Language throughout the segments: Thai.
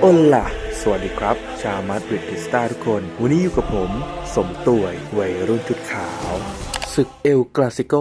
โอล่ะสวัสดีครับ ชาวมาดริดติสตาทุกคน วันนี้อยู่กับผม สมตวยวัยรุ่นชุดขาว ศึกเอลกลาสิโก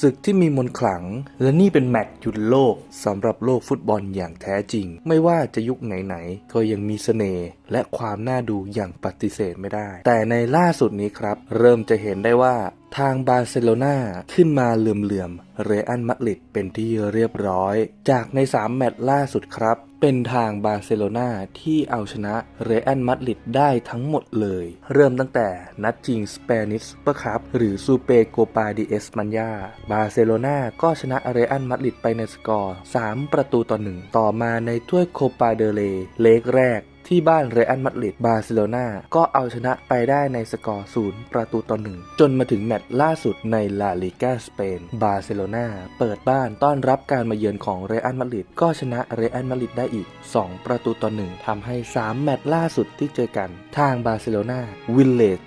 ศึกที่มีมนขลัง และนี่เป็นแมตช์หยุดโลกสำหรับโลกฟุตบอลอย่างแท้จริง ไม่ว่าจะยุคไหนๆ ก็ยังมีเสน่ห์และความน่าดูอย่างปฏิเสธไม่ได้ แต่ในล่าสุดนี้ครับ เริ่มจะเห็นได้ว่า ทางบาร์เซโลนาขึ้นมาเหลื่อมๆเรอัลมาดริดเป็นที่เรียบร้อย จากใน 3 แมตช์ล่าสุดครับ เป็นทางบาร์เซโลนาที่เอาชนะเรอัลมาดริดได้ทั้งหมดเลย เริ่มตั้งแต่นัดจริงสเปนิสเปอร์คัพหรือซูเปโกปาดิเอสมันยาบาร์เซโลนาก็ชนะเรอัลมาดริดไปในสกอร์ 3 ประตูต่อหนึ่งต่อมาในถ้วยโคปาเดเลเลกแรก ที่บ้านเรอัลมาดริดบาร์เซโลนาก็เอาชนะไปได้ในสกอร์ศูนย์ประตูต่อหนึ่งจนมาถึงแมตช์ล่าสุดในลาลิกาสเปน บาร์เซโลนาเปิดบ้านต้อนรับการมาเยือนของเรอัลมาดริดก็ชนะเรอัลมาดริดได้อีก 2 ประตูต่อหนึ่งทำให้ 3 แมตช์ล่าสุดที่เจอกันทางบาร์เซโลนาวินเลต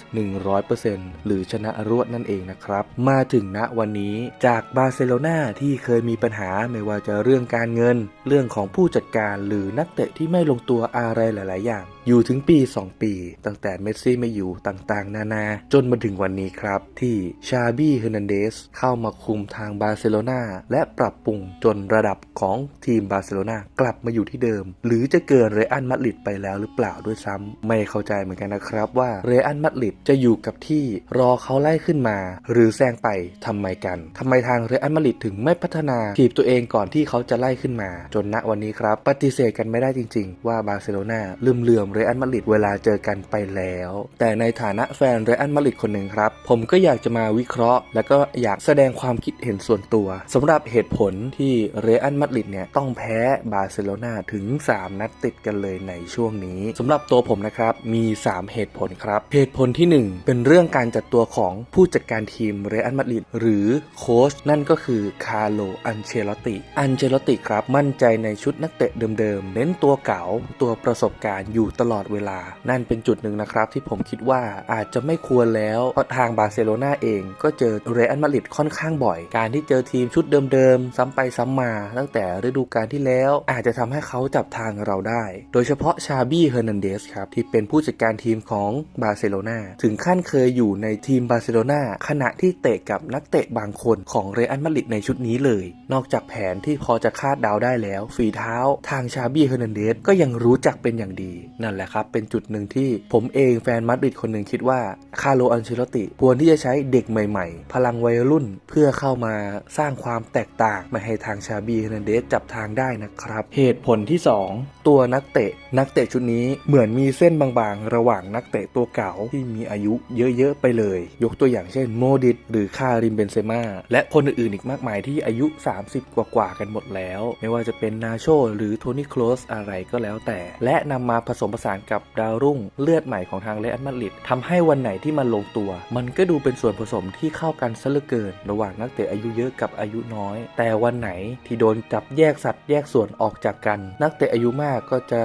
100%หรือชนะรวดนั่นเองนะครับ มาถึงณวันนี้จากบาร์เซโลนาที่เคยมีปัญหาไม่ว่าจะเรื่องการเงิน เรื่องของผู้จัดการหรือนักเตะที่ไม่ลงตัวอะไรหลาย ๆ อย่าง อยู่ถึงปี 2 ปี ตั้งแต่เมสซี่ไม่อยู่ต่างๆ นานา จนมาถึงวันนี้ครับ ที่ชาบี้เฮอร์นันเดสเข้ามาคุมทางบาร์เซโลนาและปรับปรุงจนระดับของทีมบาร์เซโลนากลับมาอยู่ที่เดิม หรือจะเกินเรอัลมาดริดไปแล้วหรือเปล่าด้วยซ้ำไม่เข้าใจเหมือนกันนะครับว่าเรอัลมาดริดจะอยู่กับที่รอเขาไล่ขึ้นมา หรือแซงไปทำไมกันทำไมทางเรอัลมาดริดถึงไม่พัฒนาทีมตัวเองก่อนที่เขาจะไล่ขึ้นมา จนณวันนี้ครับ ปฏิเสธกันไม่ได้จริง ๆ ว่าบาร์เซโลนาลืมเลือมเรอัลมาดริดเวลาเจอกันไปแล้ว แต่ในฐานะแฟนเรอัลมาดริดคนหนึ่งครับ ผมก็อยากจะมาวิเคราะห์ และก็อยากแสดงความคิดเห็นส่วนตัวสำหรับเหตุผลที่เรอัลมาดริดเนี่ยต้องแพ้บาร์เซโลนาถึง 3 นัดติดกันเลยในช่วงนี้สำหรับตัวผมนะครับมี3 เหตุผลครับ เหตุผลที่ 1 เป็นเรื่องการจัดตัวของผู้จัดการทีมเรอัลมาดริดหรือโค้ชนั่นก็คือคาร์โลอันเชลติ อันเชลติครับมั่นใจในชุดนักเตะเดิมๆ เน้นตัวเก่าตัวประสบการณ์อยู่ตลอดเวลา นั่นเป็นจุดหนึ่งนะครับ ที่ผมคิดว่าอาจจะไม่ควรแล้วเพราะทางบาร์เซโลนาเองก็เจอเรอัลมาดริดค่อนข้างบ่อย การที่เจอทีมชุดเดิมๆ ซ้ำไปซ้ำมา ตั้งแต่ฤดูกาลที่แล้วอาจจะทำให้เขาจับทางเราได้ โดยเฉพาะชาบี้เฮอร์นันเดสครับที่เป็นผู้จัดการทีมของบาร์เซโลนาถึงขั้นเคยอยู่ในทีมบาร์เซโลนาขณะที่เตะกับนักเตะบางคนของเรอัลมาดริดในชุดนี้เลย นอกจากแผนที่พอจะคาดเดาได้แล้ว ฝีเท้าทางชาบี้เฮอร์นันเดสก็ยังรู้จักเป็นอย่างดี นั่นแหละครับ เป็นจุดหนึ่งที่ผมเองแฟนมาดริดคนหนึ่งคิดว่าคาร์โลอันเชลติควรที่จะใช้เด็กใหม่ๆ พลังวัยรุ่นเพื่อเข้ามาสร้างความแตกต่างม่ให้ทางชาบีเฮอร์นันเดสจับทางได้นะครับ เหตุผลที่ 2 ตัวนักเตะนักเตะชุดนี้เหมือนมีเส้นบางๆระหว่างนักเตะตัวเก่าที่มีอายุเยอะ ๆ ไปเลย ยกตัวอย่างเช่นโมดิตหรือคาริมเบนเซม่าและคนอื่นๆอีกมากมายที่อายุ 30 กว่าๆกันหมดแล้ว ไม่ว่าจะเป็นนาโชหรือโทนี่โคลสอะไรก็แล้วแต่ และนำมาผสมผสานกับดาวรุ่งเลือดใหม่ของทางเรอัลมาดริดทำให้วันไหนที่มันลงตัว มันก็ดูเป็นส่วนผสมที่เข้ากันซะเหลือเกิน ระหว่างนักเตะอายุเยอะกับอายุน้อย แต่วันไหนที่โดนจับแยกสัตว์แยกส่วนออกจากกัน นักเตะอายุมากก็จะ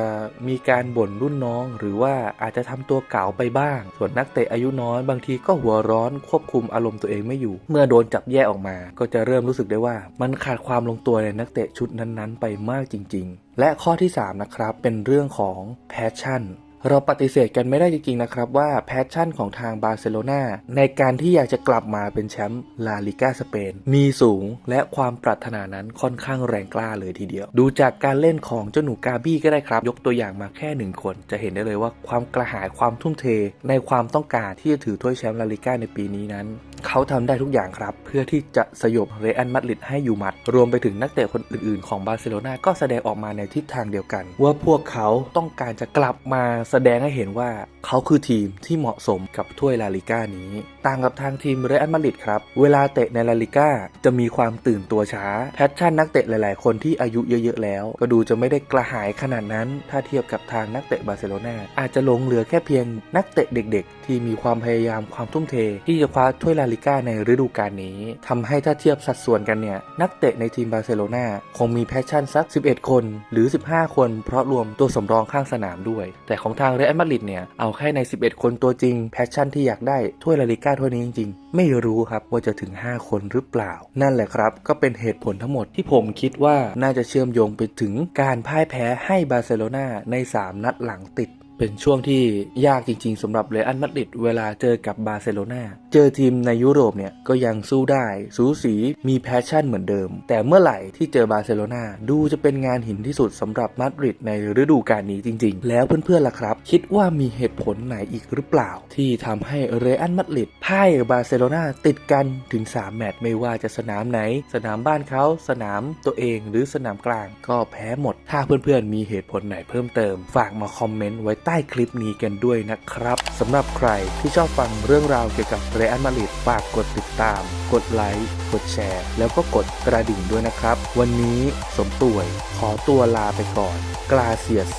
มีการบ่นรุ่นน้อง หรือว่าอาาจจะทำตัวเก่าไปบ้าง ส่วนนักเตะอายุน้อยบางทีก็หัวร้อนควบคุมอารมณ์ตัวเองไม่อยู่ เมื่อโดนจับแยกออกมา ก็จะเริ่มรู้สึกได้ว่า มันขาดความลงตัวในนักเตะชุดนั้นๆ ไปมากจริง ๆ และข้อที่ 3 นะครับ เป็นเรื่องของแพชชั่น เราปฏิเสธกันไม่ได้จริงๆนะครับว่าแพชชั่นของทางบาร์เซโลนาในการที่อยากจะกลับมาเป็นแชมป์ลาลิกาสเปน มีสูงและความปรารถนานั้นค่อนข้างแรงกล้าเลยทีเดียว ดูจากการเล่นของเจ้าหนูกาบี้ก็ได้ครับ ยกตัวอย่างมาแค่หนึ่งคน จะเห็นได้เลยว่าความกระหายความทุ่มเท ในความต้องการที่จะถือถ้วยแชมป์ลาลิกาในปีนี้นั้น เขาทำได้ทุกอย่างครับ เพื่อที่จะสยบเรอัลมาดริดให้อยู่หมัด รวมไปถึงนักเตะคนอื่นๆ ของบาร์เซโลนาก็แสดงออกมาในทิศทางเดียวกัน ว่าพวกเขาต้องการจะกลับมาแสดงให้เห็นว่า เขาคือทีมที่เหมาะสมกับถ้วยลาลิก้านี้ ต่างกับทางทีมเรอัลมาดริดครับเวลาเตะในลาลิก้าจะมีความตื่นตัวช้าแพชชั่นนักเตะหลาย ๆ คนที่อายุเยอะ ๆ แล้ว ก็ดูจะไม่ได้กระหายขนาดนั้น ถ้าเทียบกับทางนักเตะบาร์เซโลนาอาจจะหลงเหลือแค่เพียงนักเตะเด็ก ๆ ที่มีความพยายามความทุ่มเท ที่จะคว้าถ้วยลาลิก้าในฤดูกาลนี้ทำให้ถ้าเทียบสัดส่วนกันเนี่ย นักเตะในทีมบาร์เซโลนาคงมีแพชชั่นสัก 11 คนหรือ 15 คน เพราะรวมตัวสำรองข้างสนามด้วย แต่ของทางเรอัลมาดริดเนี่ย เอาแค่ใน 11 คนตัวจริง แพชชั่นที่อยากได้ถ้วยลาลิก้าถ้วยนี้จริงๆ ไม่รู้ครับว่าจะถึง 5 คนหรือเปล่า นั่นแหละครับ ก็เป็นเหตุผลทั้งหมดที่ผมคิดว่าน่าจะเชื่อมโยงไปถึงการพ่ายแพ้ให้บาร์เซโลนาใน 3 นัดหลังติด เป็นช่วงที่ยากจริงๆสำหรับเรอัลมาดริดเวลาเจอกับบาร์เซโลนาเจอทีมในยุโรปเนี่ยก็ยังสู้ได้ สูสีมีแพชชั่นเหมือนเดิม แต่เมื่อไหร่ที่เจอบาร์เซโลนาดูจะเป็นงานหินที่สุดสำหรับมาดริดในฤดูกาลนี้จริงๆ แล้วเพื่อนๆล่ะครับ คิดว่ามีเหตุผลไหนอีกหรือเปล่า ที่ทำให้เรอัลมาดริดพ่ายบาร์เซโลนาติดกันถึง 3 แมตช์ไม่ว่าจะสนามไหน สนามบ้านเขาสนามตัวเองหรือสนามกลาง ก็แพ้หมด ถ้าเพื่อนๆมีเหตุผลไหนเพิ่มเติม ฝากมาคอมเมนต์ไว้ใต้คลิปนี้กันด้วยนะครับสำหรับใครที่ชอบฟังเรื่องราวเกี่ยวกับเรอัลมาดริดฝากกดติดตาม กดไลค์กดแชร์ แล้วก็กดกระดิ่งด้วยนะครับ วันนี้สมต่วยขอตัวลาไปก่อน กลาเซียส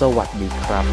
สวัสดีครับ